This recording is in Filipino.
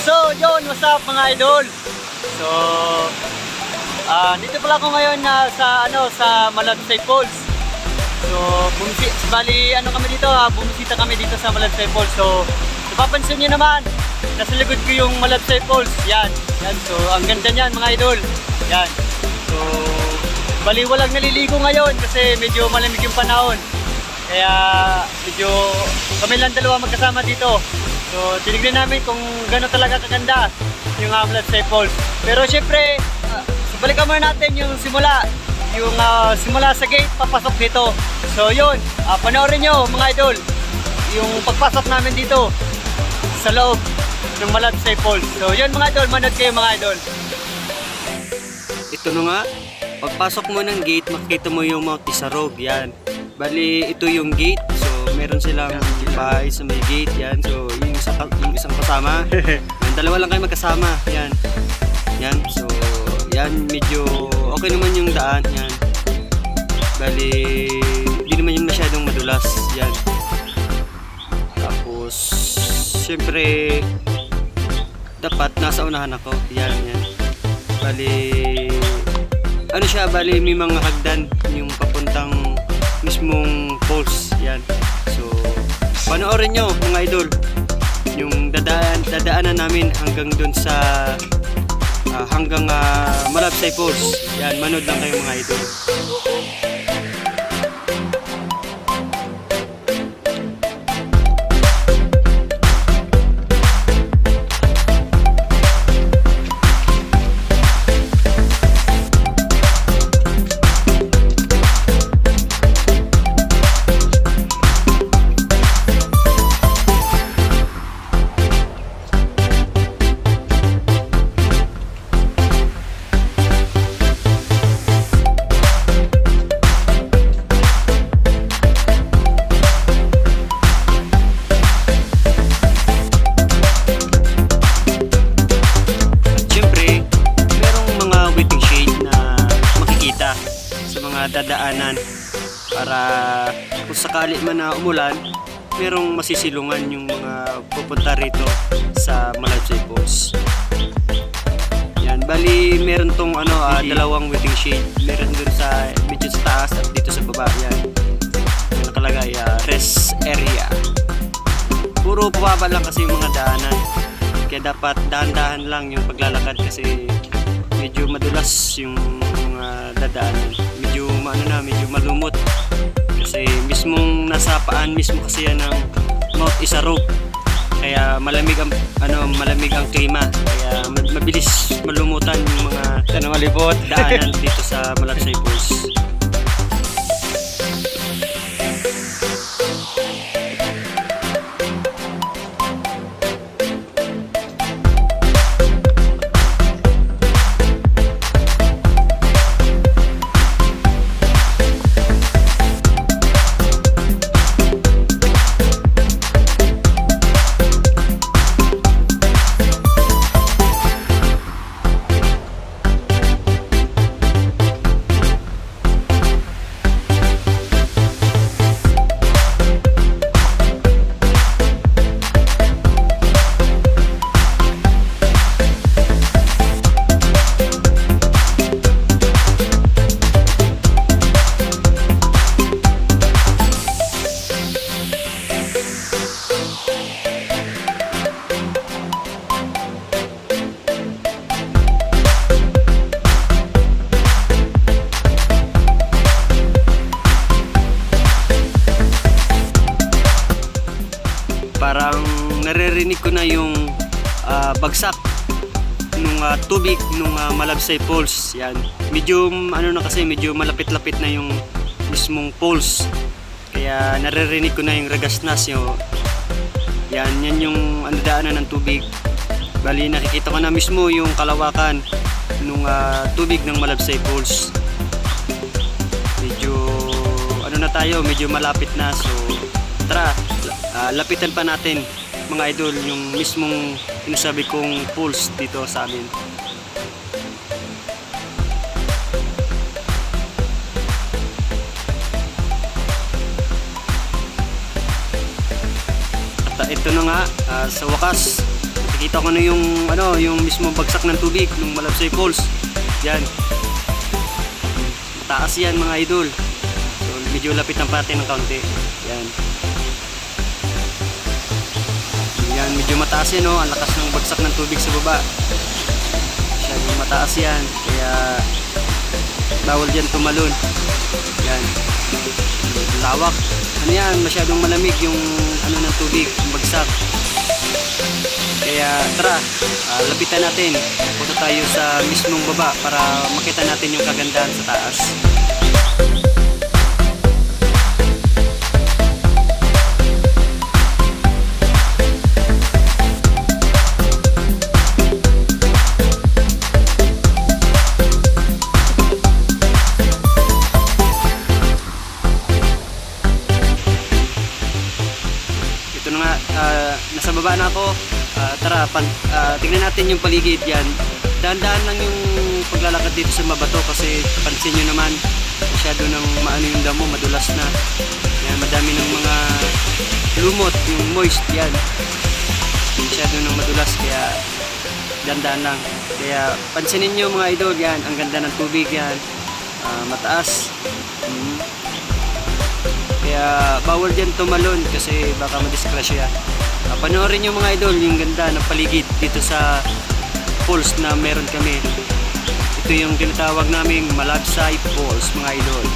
So, yun, what's up mga idol? So, ah dito pala ako ngayon na sa ano sa Maladsay Falls. So, bumisi, bali ano kami dito, ah, bumisita kami dito sa Maladsay Falls. So, napapansin niyo naman, nasa likod ko yung Maladsay Falls. Yan, yan. So, ang ganda niyan mga idol. Yan. So, bali walang naliligo ngayon kasi medyo malamig yung panahon. Kaya medyo kami lang dalawa magkasama dito. So tinignan namin kung gano'n talaga kaganda yung Hamlet Say Falls. Pero syempre, uh, balikan muna natin yung simula. Yung ah, simula sa gate, papasok dito. So yun, ah, panoorin nyo mga idol. Yung pagpasok namin dito sa loob ng Maladsay Falls. So yun mga idol, manood kayo mga idol. Ito na nga, pagpasok mo ng gate, makikita mo yung Mount Isarog, yan. Bali, ito yung gate. So, meron silang bahay sa may gate, yan. So, yung isang, yung isang kasama. yan, dalawa lang kayo magkasama, yan. Yan, so, yan, medyo okay naman yung daan, yan. Bali, hindi naman yung masyadong madulas, yan. Tapos, syempre, dapat nasa unahan ako, yan, yan. Bali, ano siya, bali may mga hagdan yung papuntang mismong falls. Yan. So, panoorin nyo mga idol yung dadaan, dadaanan namin hanggang dun sa ah, hanggang uh, Malabsay Falls. Yan, manood lang kayo mga idol. Dadaanan para kung sakali man na umulan, merong masisilungan yung mga pupunta rito sa Maladsay Falls. Yan, bali meron tong ano, ah, dalawang waiting shade. Meron dun sa medyo sa taas at dito sa baba. Yan. Yung nakalagay, ah, rest area. Puro pababa lang kasi yung mga daanan. Kaya dapat dahan-dahan lang yung paglalakad kasi medyo madulas yung mga dadaanan. Medyo maano na, medyo malumot. Kasi mismong nasa paan mismo kasi yan ng Mount Isarog. Kaya malamig ang ano, malamig ang klima. Kaya ma- mabilis malumutan yung mga Sana malibot. daanan dito sa Malaksay Falls. Ah, bagsak nung ah, tubig nung ah, Malabsay Falls. Yan. Medyo ano na kasi medyo malapit-lapit na yung mismong falls. Kaya naririnig ko na yung ragasnas yung yan, yan yung ano daanan ng tubig. Bali nakikita ko na mismo yung kalawakan nung ah, tubig ng Malabsay Falls. Medyo ano na tayo, medyo malapit na so tara, ah, lapitan pa natin mga idol yung mismong sinasabi kong pulse dito sa amin. At ah, ito na nga, ah, sa wakas, Nakita ko na yung ano, yung mismo bagsak ng tubig ng Malabsay Falls. Yan. Taas yan mga idol. So medyo lapit ng pati ng kaunti. Yan. Yan, medyo mataas yan oh. Ang lakas ng bagsak ng tubig sa baba. Masyadong mataas yan. Kaya bawal dyan tumalon. Yan. Lawak. Ano yan, masyadong malamig yung ano ng tubig, yung bagsak. Kaya tara, ah, lapitan natin. Punta tayo sa mismong baba para makita natin yung kagandahan sa taas. Baba na ako. Ah, tara, pan, ah, tingnan natin yung paligid yan. Dahan-dahan lang yung paglalakad dito sa mabato kasi pansin nyo naman, masyado nang maano yung damo, madulas na. Yan, madami ng mga lumot, yung moist yan. Masyado nang madulas kaya dahan-dahan lang. Kaya pansinin nyo mga idol yan, ang ganda ng tubig yan. Ah, mataas. Mhm. Kaya bawal dyan tumalon kasi baka madiskrasya. Panoorin nyo mga idol yung ganda ng paligid dito sa falls na meron kami. Ito yung tinatawag naming Malabsay Falls mga idol.